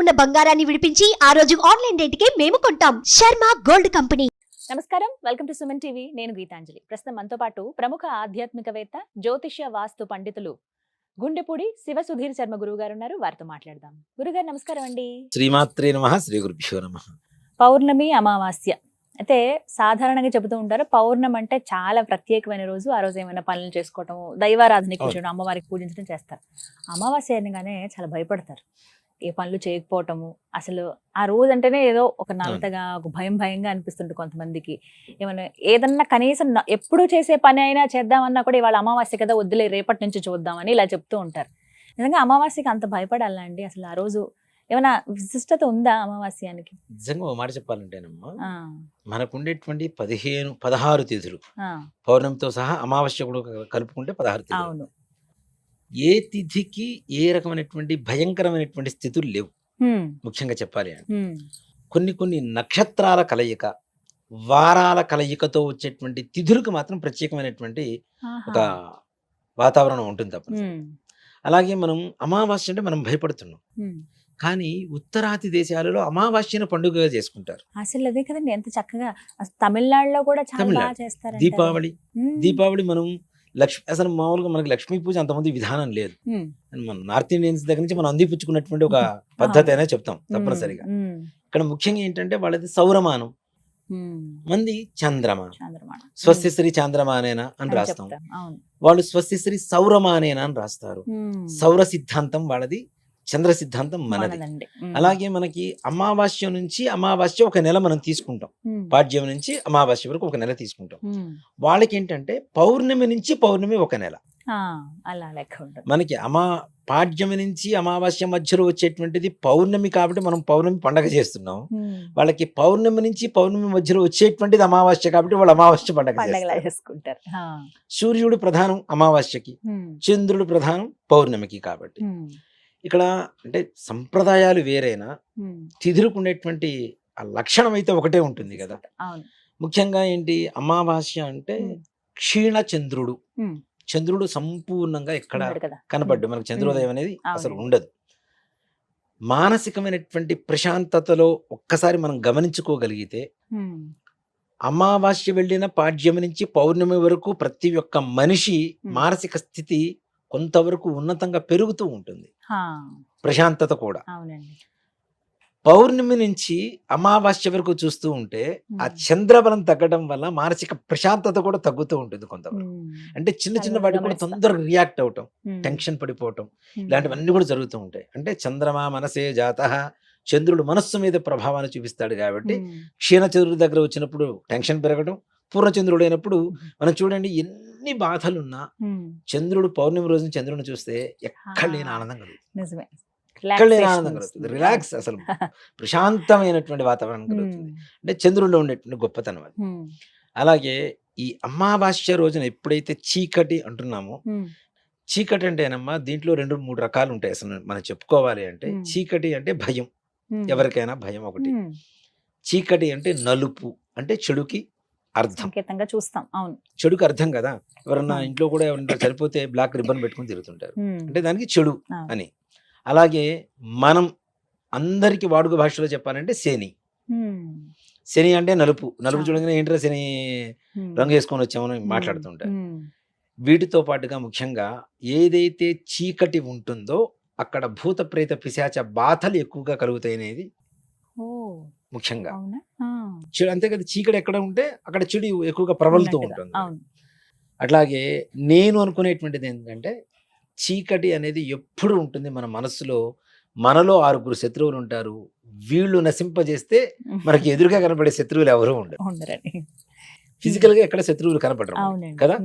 ఉన్న బంగారాన్ని విడిపించి ఆ రోజు ఆన్లైన్ రేటుకే మేము కొంటాం. Sharma gold company. నమస్కారం. Welcome to Suman TV. నేను గీతాంజలి. ప్రస్తుతం మనతో పాటు ప్రముఖ ఆధ్యాత్మికవేత్త జ్యోతిష్య వాస్తు పండితులు గుండెపూడి శివ సుధీర్ శర్మ గురువు గారు ఉన్నారు. వారితో మాట్లాడదాం. గురుగారు నమస్కారం అండి. శ్రీమాత్రే నమ శ్రీ గురుభ్యో నమ. పౌర్ణమి అమావాస్య. అయితే సాధారణంగా చెబుతూ ఉంటారు పౌర్ణమి అంటే చాలా ప్రత్యేకమైన రోజు. ఆ రోజు ఏమైనా పనులు చేసుకోవటం దైవారాధన కూర్చోవడం అమ్మవారికి పూజించడం చేస్తారు. అమావాస్య అనగానే చాలా భయపడతారు. ఏ పనులు చేయకపోవటము. అసలు ఆ రోజు అంటేనే ఏదో ఒక నలతగా ఒక భయం భయంగా అనిపిస్తుంది కొంతమందికి. ఏమైనా ఏదన్నా కనీసం ఎప్పుడు చేసే పని అయినా చేద్దామన్నా కూడా ఇవాళ అమావాస్య కదా వద్దులే రేపటి నుంచి చూద్దామని ఇలా చెప్తూ ఉంటారు. నిజంగా అమావాస్యకి అంత భయపడాలా అండి? అసలు ఆ రోజు ఏమైనా విశిష్టత ఉందా అమావాస్యానికి? నిజంగా ఒక మాట చెప్పాలంటేనమ్మా మనకు ఉండేటువంటి పదిహేను పదహారు తిథులు. ఆ, పౌర్ణమితో సహా అమావాస్య కూడా కలుపుకుంటే పదహారు అవును. ఏ తిథికి ఏ రకమైనటువంటి భయంకరమైనటువంటి స్థితులు లేవు. ముఖ్యంగా చెప్పాలి అంటే. హ్మ్, కొన్ని కొన్ని నక్షత్రాల కలయిక వారాల కలయికతో వచ్చేటువంటి తిథులకు మాత్రం ప్రత్యేకమైనటువంటి ఒక వాతావరణం ఉంటుంది తప్ప అలాగే మనం అమావాస్య అంటే మనం భయపడుతున్నాం. కానీ ఉత్తరాది దేశాలలో అమావాస్యను పండుగగా చేసుకుంటారు. అసలు అదే కదండి ఎంత చక్కగా. తమిళనాడులో కూడా చాలా. చేస్తారు దీపావళి. దీపావళి మనం లక్ష్మి అసలు మామూలుగా మనకి లక్ష్మీ పూజ అంతమంది విధానం లేదు. మన నార్త్ ఇండియన్స్ దగ్గర నుంచి మనం అందిపుచ్చుకున్నటువంటి ఒక పద్ధతి అనే చెప్తాం తప్పనిసరిగా. ఇక్కడ ముఖ్యంగా ఏంటంటే వాళ్ళది సౌరమానం. మంది చంద్రమాన. స్వస్తి శ్రీ చంద్రమానేనా అని రాస్తాం. వాళ్ళు స్వస్తి శ్రీ సౌరమానేనా అని రాస్తారు. సౌర సిద్ధాంతం వాళ్ళది చంద్ర సిద్ధాంతం మనది. అలాగే మనకి అమావాస్య నుంచి అమావాస్య ఒక నెల మనం తీసుకుంటాం. పాడ్యం నుంచి అమావాస్య వరకు ఒక నెల తీసుకుంటాం. వాళ్ళకి ఏంటంటే పౌర్ణమి నుంచి పౌర్ణమి ఒక నెల అలా లెక్క మనకి అమా పాడ్యమి నుంచి అమావాస్య మధ్యలో వచ్చేటువంటిది పౌర్ణమి కాబట్టి మనం పౌర్ణమి పండగ చేస్తున్నాం. వాళ్ళకి పౌర్ణమి నుంచి పౌర్ణమి మధ్యలో వచ్చేటువంటిది అమావాస్య కాబట్టి వాళ్ళు అమావాస్య పండగ. చేసుకుంటారు. సూర్యుడు ప్రధానం అమావాస్యకి. చంద్రుడు ప్రధానం పౌర్ణమికి కాబట్టి. ఇక్కడ అంటే సంప్రదాయాలు వేరైనా ఉండేటువంటి ఆ లక్షణం అయితే ఒకటే ఉంటుంది కదా ముఖ్యంగా ఏంటి అమావాస్య అంటే. క్షీణ చంద్రుడు. చంద్రుడు సంపూర్ణంగా ఎక్కడ కనపడ్డు మనకు చంద్రోదయం అనేది అసలు. ఉండదు మానసికమైనటువంటి ప్రశాంతతలో ఒక్కసారి మనం గమనించుకోగలిగితే. అమావాస్య వెళ్ళిన పాడ్యమి నుంచి పౌర్ణమి వరకు ప్రతి ఒక్క మనిషి. మానసిక స్థితి కొంతవరకు ఉన్నతంగా పెరుగుతూ ఉంటుంది ప్రశాంతత కూడా పౌర్ణమి నుంచి అమావాస్య వరకు చూస్తూ ఉంటే ఆ. చంద్రబలం తగ్గడం వల్ల మానసిక ప్రశాంతత కూడా తగ్గుతూ ఉంటుంది కొంతవరకు. అంటే చిన్న చిన్న వాటికి కూడా. తొందరగా రియాక్ట్ అవటం. టెన్షన్ పడిపోవటం. ఇలాంటివన్నీ కూడా జరుగుతూ ఉంటాయి అంటే చంద్రమా మనసే జాత చంద్రుడు మనస్సు మీద ప్రభావాన్ని చూపిస్తాడు కాబట్టి హ్మ్. క్షీణచంద్రుడి దగ్గర వచ్చినప్పుడు టెన్షన్ పెరగడం పూర్ణచంద్రుడు అయినప్పుడు మనం చూడండి ఎన్ని బాధలున్నా హ్మ్. చంద్రుడు పౌర్ణమి రోజున చంద్రుడిని చూస్తే ఎక్కడ లేని. ఆనందం కలుగుతుంది నిజమే ఎక్కడ లేని ఆనందం కలుగుతుంది. రిలాక్స్ అసలు ప్రశాంతమైనటువంటి వాతావరణం కలుగుతుంది. అంటే చంద్రుడిలో ఉండేటువంటి గొప్పతనం అది. అలాగే ఈ అమావాస్య రోజున ఎప్పుడైతే చీకటి అంటున్నామో. చీకటి అంటేనమ్మా దీంట్లో రెండు మూడు రకాలు ఉంటాయి అసలు మనం చెప్పుకోవాలి అంటే. చీకటి అంటే భయం. ఎవరికైనా భయం ఒకటి. చీకటి అంటే నలుపు అంటే చెడుకి సంకేతంగా చూస్తాం అవును చెడుకి అర్థం కదా ఎవరన్నా. ఇంట్లో కూడా ఎవరన్నా చనిపోతే బ్లాక్ రిబ్బన్ పెట్టుకుని తిరుగుతుంటారు. అంటే దానికి చెడు. అని అలాగే మనం అందరికి వాడుక భాషలో చెప్పాలంటే శని. శని అంటే నలుపు నలుపు. చూడగానే ఏంటో శని. రంగు వేసుకొని వచ్చామని మాట్లాడుతుంటారు. వీటితో పాటుగా ముఖ్యంగా ఏదైతే చీకటి ఉంటుందో అక్కడ భూత ప్రేత పిశాచ బాధలు ఎక్కువగా కలుగుతాయి అనేది ముఖ్యంగా. చెడు అంతే కదా చీకటి ఎక్కడ ఉంటే అక్కడ చెడు ఎక్కువగా ప్రబలుతూ. ఉంటుంది అట్లాగే నేను అనుకునేటువంటిది ఏంటంటే చీకటి అనేది ఎప్పుడు ఉంటుంది మన మనసులో? మనలో ఆరుగురు శత్రువులు ఉంటారు. వీళ్ళు నశింపజేస్తే మనకి ఎదురుగా కనబడే శత్రువులు ఎవరు ఉండరు. ఫిజికల్గా ఎక్కడ శత్రువులు కనపడరు కదా?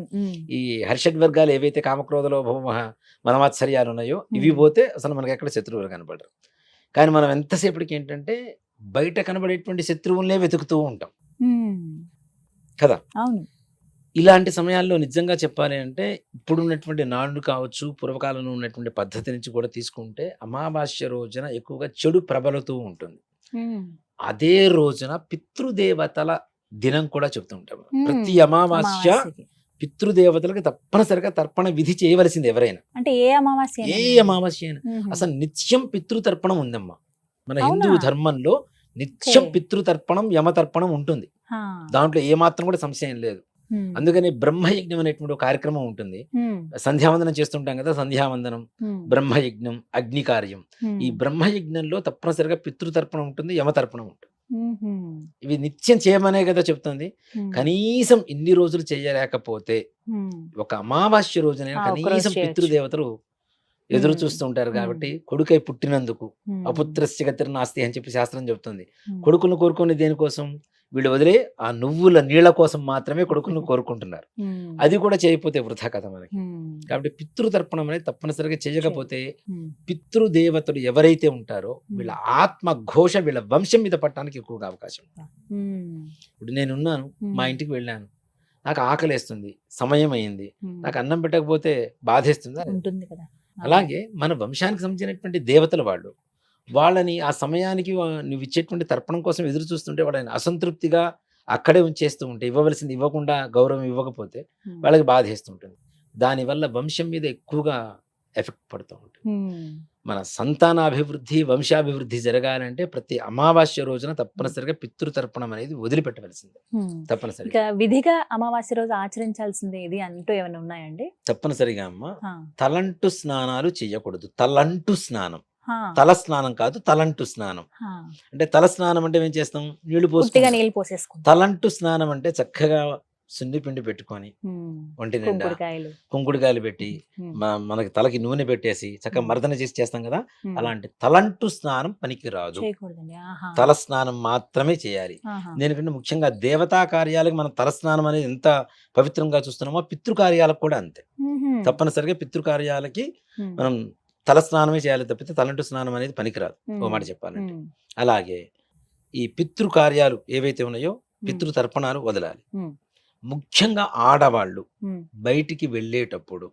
ఈ హర్షడ్ వర్గాలు ఏవైతే కామక్రోధలో భవమహ మనమాత్సర్యాలు ఉన్నాయో ఇవి. పోతే అసలు మనకి ఎక్కడ శత్రువులు కనపడరు. కానీ మనం ఎంతసేపటికి ఏంటంటే బయట కనబడేటువంటి శత్రువులనే వెతుకుతూ ఉంటాం. కదా అవును ఇలాంటి సమయాల్లో నిజంగా చెప్పాలి అంటే ఇప్పుడున్నటువంటి నాడు కావచ్చు పూర్వకాలంలో ఉన్నటువంటి పద్ధతి నుంచి కూడా తీసుకుంటే అమావాస్య రోజున ఎక్కువగా చెడు ప్రబలుతూ ఉంటుంది. అదే రోజున పితృదేవతల దినం కూడా చెప్తూ ఉంటాం ప్రతి. అమావాస్య. పితృదేవతలకు తప్పనిసరిగా తర్పణ విధి చేయవలసింది ఎవరైనా అంటే ఏ అమావాస్య ఏ అమావాస్య అయినా. అసలు నిత్యం పితృతర్పణం ఉందమ్మా మన హిందూ? ధర్మంలో నిత్యం. పితృతర్పణం యమతర్పణం ఉంటుంది. దాంట్లో ఏ మాత్రం కూడా సంశయం లేదు. అందుకని బ్రహ్మయజ్ఞం అనేటువంటి ఒక కార్యక్రమం ఉంటుంది. సంధ్యావందనం చేస్తుంటాం కదా సంధ్యావందనం. బ్రహ్మయజ్ఞం అగ్ని కార్యం ఈ బ్రహ్మయజ్ఞంలో తప్పనిసరిగా పితృతర్పణం ఉంటుంది యమతర్పణం ఉంటుంది. ఇవి నిత్యం చేయమనే కదా చెప్తుంది. కనీసం ఇన్ని రోజులు చేయలేకపోతే ఒక అమావాస్య రోజున ఆ, ఒక్క రోజు కనీసం. పితృదేవతలు ఎదురు ఉమ్. చూస్తూ ఉంటారు ఉమ్. కాబట్టి కొడుకై పుట్టినందుకు ఉమ్, అపుత్రస్య గతిర్ నాస్తి అని చెప్పి శాస్త్రం చెప్తుంది. ఉమ్, కొడుకును కోరుకునే దేనికోసం? వీళ్ళు వదిలే ఆ నువ్వుల నీళ్ళ కోసం మాత్రమే కొడుకును కోరుకుంటున్నారు. అది కూడా చేయకపోతే వృధా కథ మనకి. కాబట్టి పితృతర్పణం అనేది తప్పనిసరిగా చేయకపోతే పితృదేవతలు ఎవరైతే ఉంటారో వీళ్ళ ఆత్మ ఘోష వీళ్ళ వంశం మీద పట్టడానికి ఎక్కువగా అవకాశం ఇప్పుడు నేనున్నాను మా ఇంటికి వెళ్ళాను నాకు ఆకలేస్తుంది సమయం అయింది నాకు అన్నం పెట్టకపోతే బాధేస్తుందా? ఉంటుంది కదా. అలాగే మన వంశానికి సంబంధించినటువంటి దేవతల వాళ్ళు వాళ్ళని ఆ సమయానికి నువ్వు ఇచ్చేటువంటి తర్పణం కోసం ఎదురు చూస్తుంటే వాళ్ళని అసంతృప్తిగా అక్కడే ఉంచేస్తూ ఉంటే ఇవ్వవలసింది ఇవ్వకుండా గౌరవం ఇవ్వకపోతే వాళ్ళకి బాధేస్తుంటుంది దానివల్ల వంశం మీద ఎక్కువగా ఎఫెక్ట్ పడుతూ ఉంటుంది. మన సంతానాభివృద్ధి వంశాభివృద్ధి జరగాలంటే ప్రతి అమావాస్య రోజున తప్పనిసరిగా పితృతర్పణం అనేది వదిలిపెట్టవలసిందే. తప్పనిసరిగా. విధిగా అమావాస్య రోజు ఆచరించాల్సింది ఇది అంటూ ఏమైనా ఉన్నాయండి? తప్పనిసరిగా అమ్మ. తలంటు స్నానాలు చేయకూడదు తలంటు స్నానం. తల స్నానం కాదు తలంటు స్నానం. అంటే తల స్నానం అంటే ఏం చేస్తాం? నీళ్ళు పోసేసుకుంటాం. తలంటు స్నానం అంటే చక్కగా సున్ని పిండి పెట్టుకొని ఒంటి నిండా కుంకుడుకాయలు. పెట్టి మనకి తలకి నూనె పెట్టేసి చక్కగా. మర్దన చేసి చేస్తాం కదా అలాంటి తలంటు స్నానం పనికి రాదు తల స్నానం మాత్రమే చేయాలి. దేనికంటే ముఖ్యంగా దేవతా కార్యాలకు మనం తల స్నానం అనేది ఎంత పవిత్రంగా చూస్తున్నామో పితృకార్యాలకు కూడా అంతే. తప్పనిసరిగా పితృకార్యాలకి మనం తల స్నానమే చేయాలి తప్పితే తలంటు స్నానం అనేది పనికిరాదు. ఓ మాట చెప్పాలంటే. అలాగే ఈ పితృ కార్యాలు ఏవైతే ఉన్నాయో పితృ తర్పణాలు వదలాలి. ముఖ్యంగా ఆడవాళ్ళు బయటికి వెళ్ళేటప్పుడు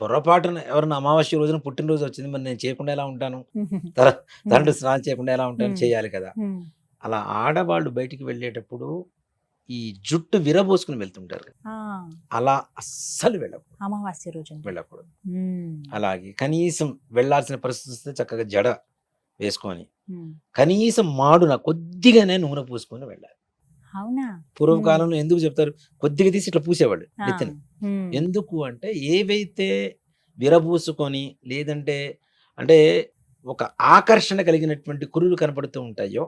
పొరపాటున ఎవరైనా అమావాస్య రోజున పుట్టినరోజు వచ్చింది మరి నేను చేయకుండా ఎలా ఉంటాను? తండ్రి స్నానం చేయకుండా ఎలా ఉంటాను. చేయాలి కదా. అలా ఆడవాళ్ళు బయటికి వెళ్ళేటప్పుడు ఈ జుట్టు విరబోసుకుని వెళ్తుంటారు అలా అస్సలు వెళ్ళకూడదు. అమావాస్య రోజు వెళ్ళకూడదు. అలాగే కనీసం వెళ్ళాల్సిన పరిస్థితి వస్తే చక్కగా జడ వేసుకొని. కనీసం మాడున కొద్దిగానే నూనె పూసుకొని వెళ్ళాలి. పూర్వకాలంలో ఎందుకు చెప్తారు? కొద్దిగా తీసి ఇట్లా పూసేవాళ్ళు నెత్తిన. ఎందుకు అంటే ఏవైతే విరబూసుకొని లేదంటే అంటే ఒక ఆకర్షణ కలిగినటువంటి కురులు కనపడుతూ ఉంటాయో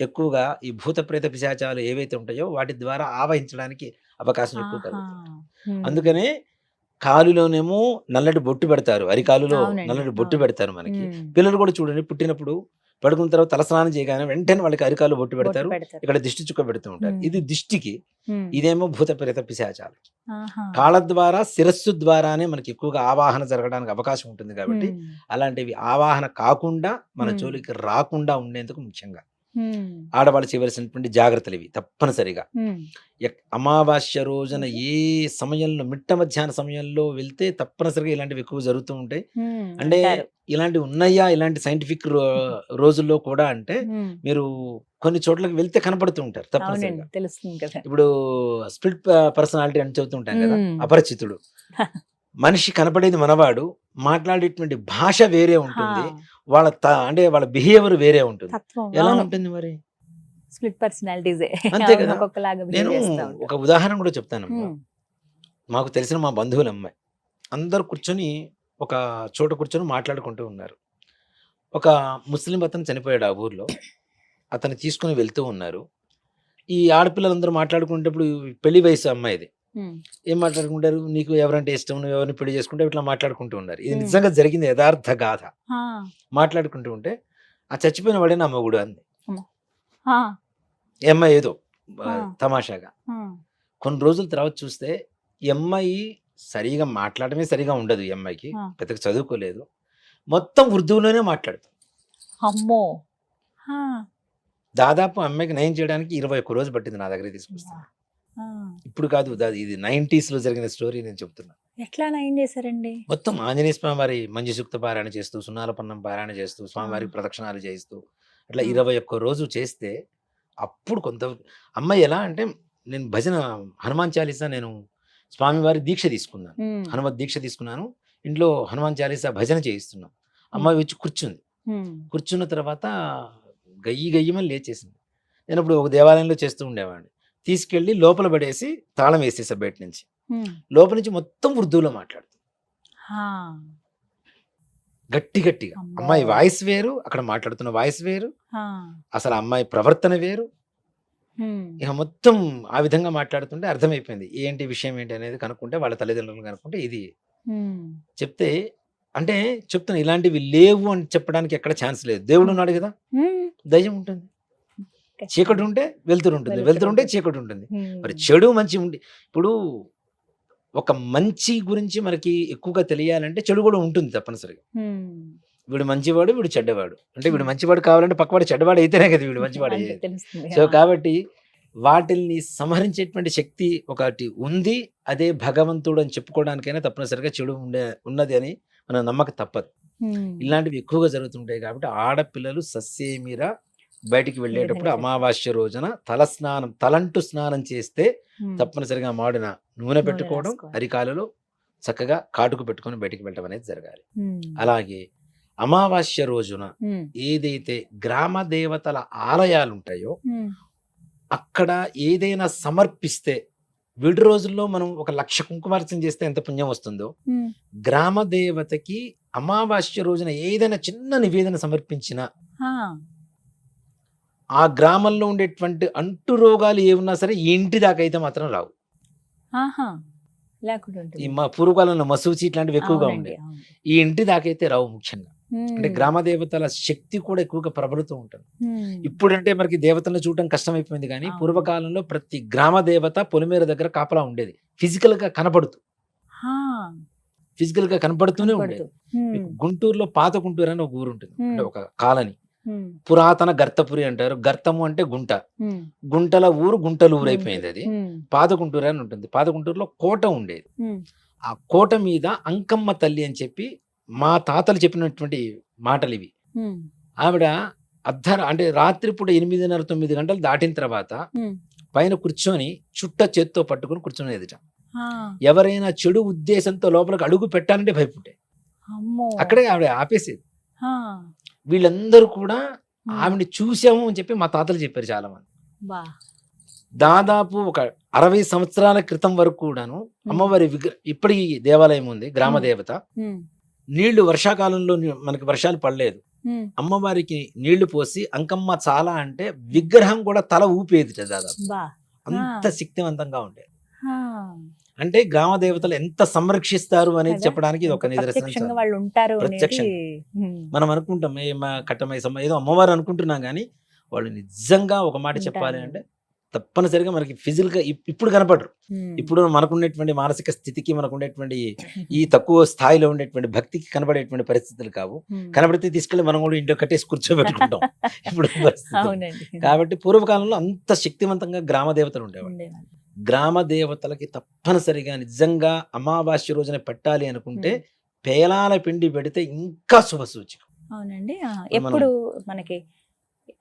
ఎక్కువగా ఈ భూత ప్రేత పిశాచాలు ఏవైతే ఉంటాయో వాటి ద్వారా ఆవహించడానికి అవకాశం ఎక్కువ కలుగుతుంది అందుకనే కాలులోనేమో నల్లటి బొట్టు పెడతారు. అరికాలులో నల్లటి బొట్టు. పెడతారు మనకి. పిల్లలు కూడా చూడండి పుట్టినప్పుడు పడుకున్న తర్వాత తలస్నానం చేయగానే వెంటనే వాళ్ళకి అరికాలు బొట్టు పెడతారు. ఇక్కడ దిష్టి చుక్క పెడుతూ ఉంటారు. ఇది దిష్టికి ఇదేమో భూత ప్రేత పిశాచాలు కాళ్ళ ద్వారా శిరస్సు ద్వారానే మనకి ఎక్కువగా ఆవాహన జరగడానికి అవకాశం ఉంటుంది కాబట్టి అలాంటివి ఆవాహన కాకుండా మన. జోలికి రాకుండా ఉండేందుకు ముఖ్యంగా. ఆడవాళ్ళు చేయవలసినటువంటి జాగ్రత్తలు ఇవి తప్పనిసరిగా. అమావాస్య రోజున ఏ సమయంలో మిట్ట మధ్యాహ్న సమయంలో వెళ్తే తప్పనిసరిగా ఇలాంటివి ఎక్కువ జరుగుతూ ఉంటాయి. అంటే. ఇలాంటివి ఉన్నాయా? ఇలాంటి సైంటిఫిక్ రోజుల్లో కూడా అంటే మీరు కొన్ని చోట్లకి వెళ్తే కనపడుతూ ఉంటారు తప్పనిసరిగా. ఇప్పుడు స్ప్లిట్ పర్సనాలిటీ అని చెబుతుంటాం కదా. అపరిచితుడు. మనిషి కనపడేది మనవాడు మాట్లాడేటువంటి భాష వేరే ఉంటుంది. వాళ్ళ అంటే వాళ్ళ బిహేవియర్ వేరే ఉంటుంది. ఎలా ఉంటుంది మరి? స్ప్లిట్ పర్సనాలిటీసే. అంతే కదా. నేను. ఒక ఉదాహరణ కూడా చెప్తాను మాకు తెలిసిన మా బంధువుల అమ్మాయి అందరు కూర్చొని ఒక చోట కూర్చొని మాట్లాడుకుంటూ ఉన్నారు. ఒక ముస్లిం అతను చనిపోయాడు ఆ ఊర్లో. అతను తీసుకుని వెళ్తూ ఉన్నారు. ఈ ఆడపిల్లలందరూ మాట్లాడుకునేటప్పుడు పెళ్ళి వయసు అమ్మాయిది. ఏం మాట్లాడుకుంటారు? నీకు ఎవరంటే ఇష్టం నువ్వు ఎవరిని పెళ్ళి చేసుకుంటే ఇట్లా మాట్లాడుకుంటూ ఉన్నారు ఇది. నిజంగా జరిగింది యథార్థ గాథ. మాట్లాడుకుంటూ ఉంటే ఆ చచ్చిపోయిన వాడే నా మగుడు అంది. అమ్మాయి ఏదో. తమాషాగా. కొన్ని రోజుల తర్వాత చూస్తే అమ్మాయి సరిగా మాట్లాడమే సరిగా ఉండదు ఈ అమ్మాయికి. పెద్దగా చదువుకోలేదు. మొత్తం ఉర్దూలోనే మాట్లాడుతుంది అమ్మో. దాదాపు అమ్మాయికి నయం చేయడానికి ఇరవై ఒక్క రోజు పట్టింది నా దగ్గర తీసుకొస్తాను ఇప్పుడు కాదు ఇది 90s లో జరిగిన స్టోరీ నేను చెప్తున్నా. ఎట్లా నయం చేశారండి? మొత్తం ఆంజనేయ స్వామి వారి మంజు సూక్త పారాయణ చేస్తూ సున్నాల పన్నం పారాయణ చేస్తూ స్వామివారికి ప్రదక్షిణాలు చేయిస్తూ అట్లా. ఇరవై ఒక్క రోజు చేస్తే అప్పుడు కొంత అమ్మాయి ఎలా అంటే నేను భజన హనుమాన్ చాలీసా నేను స్వామివారి దీక్ష తీసుకున్నాను. హనుమత్ దీక్ష తీసుకున్నాను. ఇంట్లో హనుమాన్ చాలీసా భజన చేయిస్తున్నాం. అమ్మాయి వచ్చి కూర్చుంది. కూర్చున్న తర్వాత గయ్యి గయ్యమని లేచేసింది. నేను ఇప్పుడు ఒక దేవాలయంలో చేస్తూ ఉండేవాడిని. తీసుకెళ్ళి లోపల పడేసి తాళం వేసేసా బయట నుంచి. లోపల నుంచి మొత్తం ఉర్దూలో మాట్లాడుతుంది గట్టి గట్టిగా. అమ్మో. అమ్మాయి వాయిస్ వేరు అక్కడ మాట్లాడుతున్న వాయిస్ వేరు అసలు అమ్మాయి ప్రవర్తన వేరు. ఇక మొత్తం ఆ విధంగా మాట్లాడుతుంటే అర్థమైపోయింది. ఏంటి విషయం ఏంటి అనేది కనుక్కుంటే వాళ్ళ తల్లిదండ్రులను కనుక్కుంటే ఇది. చెప్తే అంటే చెప్తున్నా ఇలాంటివి లేవు అని చెప్పడానికి ఎక్కడ ఛాన్స్ లేదు. దేవుడు ఉన్నాడు కదా. దయ్యం ఉంటుంది. చీకటి ఉంటే వెలుతురు ఉంటుంది. వెలుతురు ఉంటే. చీకటి ఉంటుంది మరి చెడు మంచి ఉండి ఇప్పుడు ఒక మంచి గురించి మనకి ఎక్కువగా తెలియాలంటే చెడు కూడా ఉంటుంది తప్పనిసరిగా. వీడు మంచివాడు వీడు చెడ్డవాడు. అంటే వీడు మంచివాడు కావాలంటే పక్కవాడు చెడ్డవాడు అయితేనే కదా వీడు మంచివాడు సో. కాబట్టి వాటిల్ని సంహరించేటువంటి శక్తి ఒకటి ఉంది. అదే భగవంతుడు అని చెప్పుకోవడానికైనా తప్పనిసరిగా చెడు ఉండే ఉన్నది అని మన నమ్మక తప్పదు. ఇలాంటివి ఎక్కువగా జరుగుతుంటాయి కాబట్టి ఆడపిల్లలు సస్యేమిరా బయటికి వెళ్ళేటప్పుడు అమావాస్య రోజున తల స్నానం తలంటు స్నానం చేస్తే తప్పనిసరిగా మాడిన నూనె పెట్టుకోవడం. అరికాలలో చక్కగా కాటుకు పెట్టుకొని బయటికి వెళ్ళటం అనేది జరగాలి. అలాగే అమావాస్య రోజున ఏదైతే గ్రామ దేవతల ఆలయాలు ఉంటాయో అక్కడ ఏదైనా సమర్పిస్తే విడి రోజుల్లో మనం ఒక లక్ష కుంకుమార్చన చేస్తే ఎంత పుణ్యం వస్తుందో గ్రామ దేవతకి అమావాస్య రోజున ఏదైనా చిన్న నివేదన సమర్పించినా ఆ గ్రామంలో ఉండేటువంటి అంటు రోగాలు ఏమున్నా సరే ఈ ఇంటి దాకా అయితే మాత్రం రావు. ఈ మా పూర్వకాలంలో మసూచి ఇట్లాంటివి ఎక్కువగా ఉండే. ఈ ఇంటి దాకైతే రావు ముఖ్యంగా. అంటే గ్రామ దేవతల శక్తి కూడా ఎక్కువగా ప్రబలుతూ ఉంటుంది. ఇప్పుడంటే మనకి దేవతలను చూడటం కష్టమైపోయింది కానీ. పూర్వకాలంలో ప్రతి గ్రామ దేవత పొలిమేర దగ్గర కాపలా ఉండేది. ఫిజికల్గా కనపడుతూ. ఫిజికల్గా కనపడుతూనే ఉండేది. గుంటూరులో పాత గుంటూరు అని ఒక ఊరు ఉంటుంది. అంటే ఒక కాలనీ. పురాతన గర్తపురి అంటారు. గర్తము అంటే గుంట. గుంటల ఊరు గుంటల ఊరు అయిపోయింది అది. ఉమ్, పాత గుంటూరు అని ఉంటుంది. పాత గుంటూరులో కోట ఉండేది. ఆ కోట మీద అంకమ్మ తల్లి అని చెప్పి మా తాతలు చెప్పినటువంటి మాటలు ఇవి ఆవిడ అర్ధ అంటే రాత్రిపూట ఎనిమిదిన్నర తొమ్మిది గంటలు దాటిన తర్వాత పైన కూర్చొని చుట్ట చేత్తో పట్టుకొని కూర్చొని ఎదుట ఎవరైనా చెడు ఉద్దేశంతో లోపలికి అడుగు పెట్టాలంటే భయపడే అక్కడే ఆవిడ ఆపేసేది. వీళ్ళందరూ కూడా ఆవిడని చూసాము అని చెప్పి మా తాతలు చెప్పారు చాలా మంది దాదాపు ఒక అరవై సంవత్సరాల క్రితం వరకు కూడాను అమ్మవారి విగ్రహ ఇప్పటి దేవాలయం ఉంది గ్రామ. దేవత. నీళ్ళు వర్షాకాలంలో మనకి వర్షాలు పడలేదు. అమ్మవారికి నీళ్ళు పోసి అంకమ్మ చాలా అంటే విగ్రహం కూడా తల ఊపేది దాదాపు. అంత. శక్తివంతంగా ఉండేది. అంటే గ్రామ దేవతలు ఎంత సంరక్షిస్తారు అనేది? చెప్పడానికి ఇది ఒక నిదర్శనం. వాళ్ళు ఉంటారు మనం అనుకుంటాం ఏ మా కట్టమై ఏదో అమ్మవారు అనుకుంటున్నాం కానీ వాళ్ళు నిజంగా ఒక మాట చెప్పాలి. అంటే తప్పనిసరిగా మనకి ఫిజికల్గా ఇప్- ఇప్పుడు కనపడరు. ఇప్పుడు మనకున్నటువంటి మానసిక స్థితికి మనకు ఉండేటువంటి ఈ తక్కువ స్థాయిలో ఉండేటువంటి భక్తికి కనబడేటువంటి పరిస్థితులు కావు. కనబడితే తీసుకెళ్ళి మనం కూడా ఇంట్లో కట్టేసి కూర్చోబెట్టుకుంటాం. ఇప్పుడు కాబట్టి పూర్వకాలంలో అంత శక్తివంతంగా గ్రామ దేవతలు ఉండేవాళ్ళు. గ్రామ దేవతలకి తప్పనిసరిగా నిజంగా అమావాస్య రోజున పెట్టాలి అనుకుంటే. పేలాల పిండి పెడితే ఇంకా శుభ సూచకం. అవునండి. ఎప్పుడు మనకి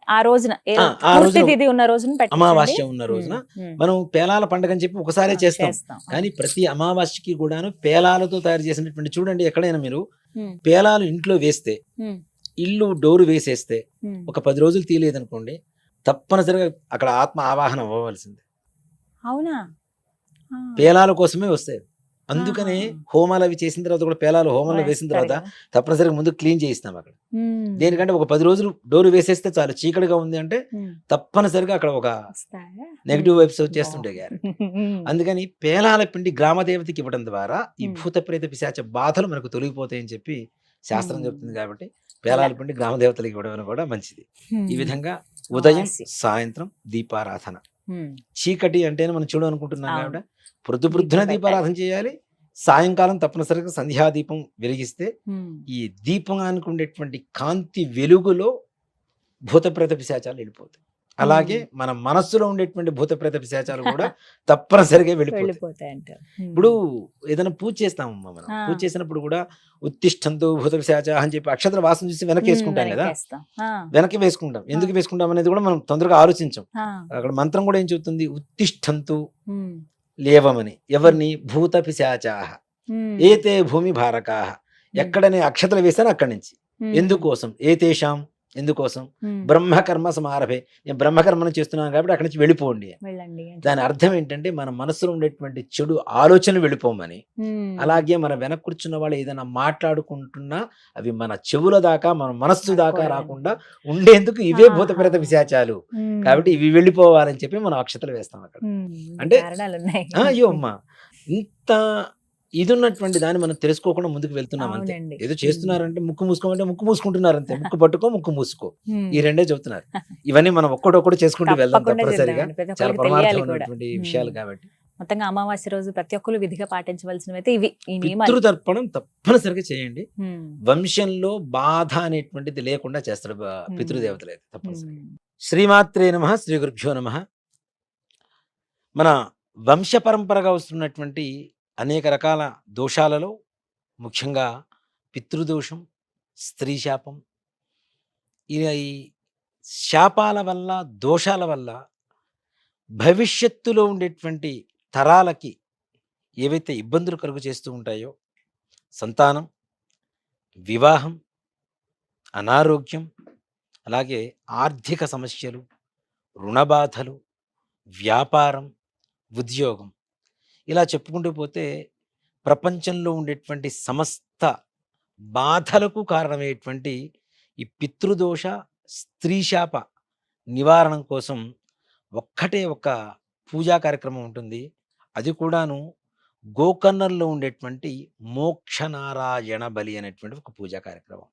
ఆ రోజున తిథి ఉన్న అమావాస్య ఉన్న రోజున మనం పేలాల పండుగ అని చెప్పి ఒకసారే చేస్తాం. కానీ ప్రతి అమావాస్యకి కూడాను పేలాలతో తయారు చేసినటువంటి చూడండి ఎక్కడైనా మీరు పేలాలు ఇంట్లో వేస్తే ఇల్లు డోరు వేసేస్తే ఒక పది రోజులు తీయలేదనుకోండి తప్పనిసరిగా అక్కడ ఆత్మ ఆవాహన అవ్వవలసింది. అవునా. పేలాల కోసమే వస్తాయి అందుకనే. హోమాలు అవి చేసిన తర్వాత కూడా పేలాలు హోమంలో వేసిన తర్వాత. తప్పనిసరిగా ముందు క్లీన్ చేయిస్తాం అక్కడ దేనికంటే ఒక పది రోజులు డోరు వేసేస్తే చాలు చీకటిగా ఉంది అంటే తప్పనిసరిగా అక్కడ ఒక? నెగిటివ్ వైబ్స్ వచ్చేస్తుంటాయి గారు అందుకని పేలాల పిండి గ్రామ దేవతకి ఇవ్వడం ద్వారా ఈ. భూత ప్రేత పిశాచ బాధలు మనకు తొలగిపోతాయని చెప్పి శాస్త్రం. చెప్తుంది కాబట్టి పేలాల పిండి గ్రామ దేవతలకు ఇవ్వడం కూడా మంచిది ఈ విధంగా ఉదయం. సాయంత్రం దీపారాధన చీకటి అంటేనే మనం చూడ అనుకుంటున్నాం. కాబట్టి దీపం దీపారాధన చేయాలి. సాయంకాలం తప్పనిసరిగా సంధ్యాదీపం వెలిగిస్తే ఈ దీపానికి ఉండేటువంటి కాంతి వెలుగులో భూత ప్రేత పిశాచాలు వెళ్ళిపోతాయి. అలాగే మన మనస్సులో ఉండేటువంటి భూత ప్రేత పిశాచాలు కూడా తప్పనిసరిగా వెళ్ళిపోతాయి. ఇప్పుడు ఏదైనా పూజ చేస్తామమ్మా మనం. పూజ చేసినప్పుడు కూడా ఉత్తిష్టంతో భూత పిశాచ అని చెప్పి అక్షతల వాసన చూసి వెనక్కి వేసుకుంటాం కదా. వెనక్కి వేసుకుంటాం. ఎందుకు వేసుకుంటాం అనేది కూడా మనం తొందరగా ఆలోచించాం. అక్కడ మంత్రం కూడా ఏం చెబుతుంది? ఉత్తిష్టంతు లేవమని. ఎవరిని? భూత పిశాచాహ ఏతే భూమి భారకాహ. ఎక్కడనే అక్షతలు వేశారో అక్కడి నుంచి. ఎందుకోసం? ఏ తేషాం? ఎందుకోసం? బ్రహ్మకర్మ సమారభే. నేను బ్రహ్మకర్మను చేస్తున్నాను కాబట్టి అక్కడి నుంచి వెళ్ళిపోండి దాని అర్థం ఏంటంటే మన మనసులో ఉండేటువంటి చెడు ఆలోచనలు వెళ్ళిపోమని. అలాగే మన వెనక కూర్చున్న వాళ్ళు ఏదైనా మాట్లాడుకుంటున్నా అవి మన చెవుల దాకా మన మనస్సు దాకా. రాకుండా ఉండేందుకు ఇవే. భూతప్రేత పిశాచాలు. ఉమ్, కాబట్టి ఇవి వెళ్ళిపోవాలని చెప్పి మనం అక్షతలు వేస్తాం అక్కడ. అంటే- అయ్యో అమ్మా! ఇంత ఇది ఉన్నటువంటి దాన్ని మనం తెలుసుకోకుండా ముందుకు వెళ్తున్నాం అంతే. ఏదో చేస్తున్నారంటే ముక్కు మూసుకోమంటే ముక్కు మూసుకుంటున్నారు అంతే ముక్కు పట్టుకో ముక్కు మూసుకో. ఈ రెండే చెబుతున్నారు. ఇవన్నీ మనం ఒక్కడొక్కడు చేసుకుంటూ వెళ్దాం తప్పనిసరిగా. చాలా పరమార్థం ఉన్నటువంటి. విషయాలు కాబట్టి. మొత్తంగా అమావాస్య రోజు ప్రతి ఒక్కరు విధిగా పాటించవలసినవి అయితే ఇవి పితృతర్పణం తప్పనిసరిగా చేయండి. వంశంలో బాధ అనేటువంటిది లేకుండా చేస్తాడు Hmm. పితృదేవతలు అయితే శ్రీమాత్రే నమ శ్రీ గురుభ్యో నమ. మన వంశ పరంపరగా వస్తున్నటువంటి అనేక రకాల దోషాలలో ముఖ్యంగా పితృదోషం స్త్రీ శాపం. ఈ శాపాల వల్ల దోషాల వల్ల భవిష్యత్తులో ఉండేటువంటి తరాలకి ఏవైతే ఇబ్బందులు కలుగు చేస్తూ ఉంటాయో సంతానం వివాహం అనారోగ్యం అలాగే ఆర్థిక సమస్యలు రుణబాధలు వ్యాపారం ఉద్యోగం ఇలా చెప్పుకుంటూ పోతే ప్రపంచంలో ఉండేటువంటి సమస్త బాధలకు కారణమయ్యేటువంటి ఈ పితృదోష స్త్రీశాప నివారణం కోసం ఒక్కటే ఒక పూజా కార్యక్రమం ఉంటుంది. అది కూడాను గోకర్ణంలో ఉండేటువంటి మోక్షనారాయణ బలి అనేటువంటి ఒక పూజా కార్యక్రమం.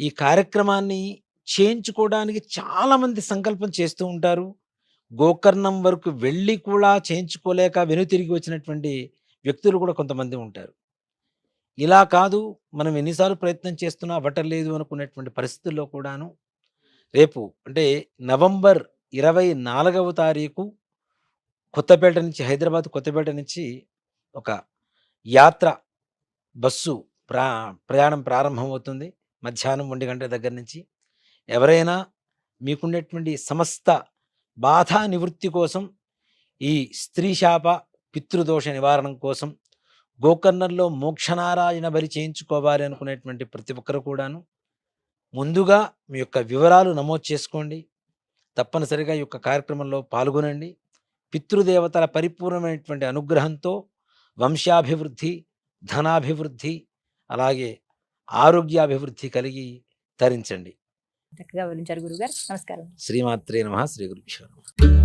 ఈ కార్యక్రమాన్ని చేయించుకోవడానికి చాలామంది సంకల్పం చేస్తూ ఉంటారు. గోకర్ణం వరకు వెళ్ళి కూడా చేయించుకోలేక వెనుతిరిగి వచ్చినటువంటి వ్యక్తులు కూడా కొంతమంది ఉంటారు. ఇలా కాదు మనం ఎన్నిసార్లు ప్రయత్నం చేస్తున్నా అవ్వటలేదు అనుకునేటువంటి పరిస్థితుల్లో కూడాను రేపు అంటే నవంబర్ ఇరవై నాలుగవ తారీఖు కొత్తపేట నుంచి హైదరాబాద్ కొత్తపేట నుంచి ఒక యాత్ర బస్సు ప్రా ప్రయాణం ప్రారంభమవుతుంది. మధ్యాహ్నం ఒంటి గంట దగ్గర నుంచి. ఎవరైనా మీకున్నటువంటి సమస్త బాధా నివృత్తి కోసం ఈ స్త్రీ శాప పితృదోష నివారణం కోసం గోకర్ణంలో మోక్షనారాయణ బలి చేయించుకోవాలి అనుకునేటువంటి ప్రతి ఒక్కరు కూడాను. ముందుగా మీ యొక్క వివరాలు నమోదు చేసుకోండి. తప్పనిసరిగా ఈ యొక్క కార్యక్రమంలో పాల్గొనండి. పితృదేవతల పరిపూర్ణమైనటువంటి అనుగ్రహంతో వంశాభివృద్ధి ధనాభివృద్ధి అలాగే ఆరోగ్యాభివృద్ధి కలిగి తరించండి. చక్కగా వివరించారు గురుగారు నమస్కారం. శ్రీమాత్రే నమ. శ్రీ గురుభ్యో